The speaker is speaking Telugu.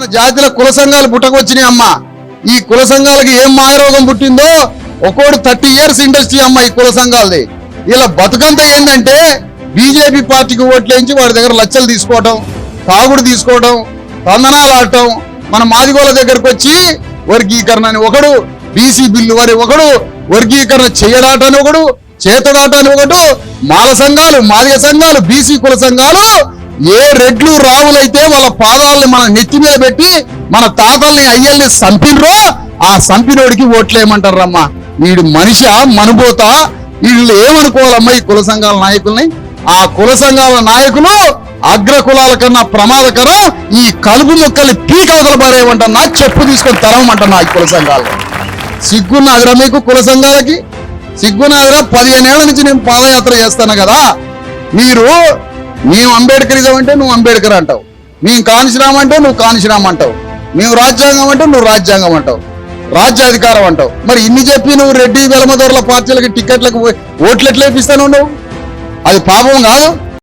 మన జాతిలో కుల సంఘాలు పుట్టకొచ్చినాయి అమ్మ. ఈ కుల సంఘాలకి ఏం మాయరోగం పుట్టిందో ఒకడు థర్టీ ఇయర్స్ ఇండస్ట్రీ అమ్మ ఈ కుల సంఘాలది. ఇలా బతుకంతా ఏంటంటే బీజేపీ పార్టీకి ఓట్లేంచి వాడి దగ్గర లచ్చలు తీసుకోవటం తాగుడు తీసుకోవటం తందనాలు ఆడటం మన మాదిగోళ్ళ దగ్గరకు వచ్చి వర్గీకరణ అని ఒకడు బీసీ బిల్లు వారి ఒకడు వర్గీకరణ చేయడాటని ఒకడు చేతడాటని ఒకడు మాల సంఘాలు మాదిగ సంఘాలు బీసీ కుల సంఘాలు ఏ రెడ్లు రావులైతే వాళ్ళ పాదాలని మన నెత్తి మీద పెట్టి మన తాతల్ని అయ్యల్ని చంపినరో ఆ చంపినోడికి ఓట్లేయమంటారమ్మా. వీడు మనిషి మనుబోత వీళ్ళు ఏమనుకోవాలమ్మా ఈ కుల సంఘాల నాయకుల్ని? ఆ కుల సంఘాల నాయకులు అగ్ర కులాల కన్నా ప్రమాదకరం ఈ కలుపు మొక్కల్ని పీకవతల పారేయమంటున్నా చెప్పు తీసుకొని తరవమంటున్నా ఈ కుల సంఘాలు సిగ్గున్నదిరా మీకు కుల సంఘాలకి? సిగ్గున్నాదిరా పదిహేను ఏళ్ళ నుంచి నేను పాదయాత్ర చేస్తాను కదా. మీరు మేము అంబేద్కరిజం అంటే నువ్వు అంబేద్కర్ అంటావు. మేము కాన్సిరామ్ అంటే నువ్వు కాన్సిరామ్ అంటావు. మేము రాజ్యాంగం అంటే నువ్వు రాజ్యాంగం అంటావు. రాజ్యాధికారం అంటావు. మరి ఇన్ని చెప్పి నువ్వు రెడ్డి వెలమదొరల పార్టీలకి టికెట్లకు ఓట్లు ఎట్లా ఇప్పిస్తాను నువ్వు అది పాపం కాదు.